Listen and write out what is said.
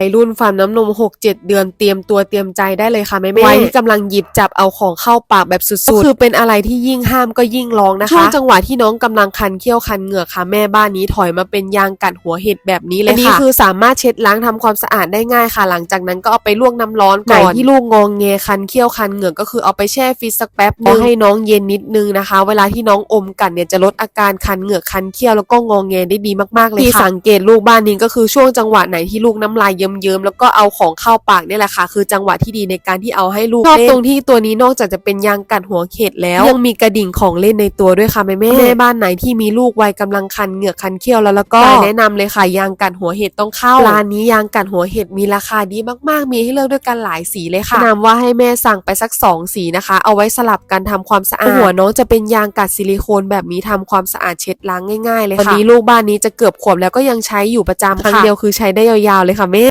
วัยรุ่นฟันน้ำนม 6-7 เดือนเตรียมตัวเตรียมใจได้เลยค่ะแม่แม่วัยที่กำลังหยิบจับเอาของเข้าปากแบบสุดๆ ก็คือเป็นอะไรที่ยิ่งห้ามก็ยิ่งร้องนะคะช่วงจังหวะที่น้องกำลังคันเขี้ยวคันเหงือกค่ะแม่บ้านนี้ถอยมาเป็นยางกัดหัวเห็ดแบบนี้เลยค่ะอันนี้คือสามารถเช็ดล้างทำความสะอาดได้ง่ายค่ะ หลังจากนั้นก็เอาไปลวกน้ำร้อนก่อนไหนที่ลูกงองเงคันเขี้ยวคันเหงือกก็คือเอาไปแช่ฟรีซสักแป๊บนึงให้น้องเย็นนิดนึงนะคะ เวลาที่น้องอมกันเนี่ยจะลดอาการคันเหงือกคันเขี้ยวแล้วก็งองเงได้ดีมากๆเลยค่ะที่สังเกตลูกบ้านนี้ก็คือช่วงจังหวะไหนที่ลูกน้ำลายเยิ้มๆแล้วก็เอาของเข้าปากเนี่ยแหละค่ะ คือจังหวะที่ดีในการที่เอาให้ลูกชอบตรงที่ตัวนี้นอกจากจะเป็นยางกัดหัวเข็ดแล้วยังมีกระดิ่งของเล่นในตัวด้วยค่ะแม่แม่แม่บ้านไหนที่มีลูกวัยกำลังคันเหงือกคันเขี้ยวแล้วแล้วก็แนะนำเลยค่ะยางกัดหัวเห็ดต้องเข้าร้านนี้ยางกัดหัวเห็ดมีราคาดีมากๆ มีให้เลือกด้วยกันหลายสีเลยค่ะแนะนำว่าให้แม่สั่งไปสัก 2 สีนะคะ เอาไว้สลับกันทำความสะอาดหัวน้องจะเป็นยางกัดซิลิโคนแบบนี้ทำความสะอาดเช็ดล้างง่าย ๆ เลยค่ะตอนนี้ลูกบ้านนี้จะเกือบขวบแล้วก็ยังใช้อยู่ประจำครั้งเดียวคือใช้ได้ยาวๆเลยค่ะแม่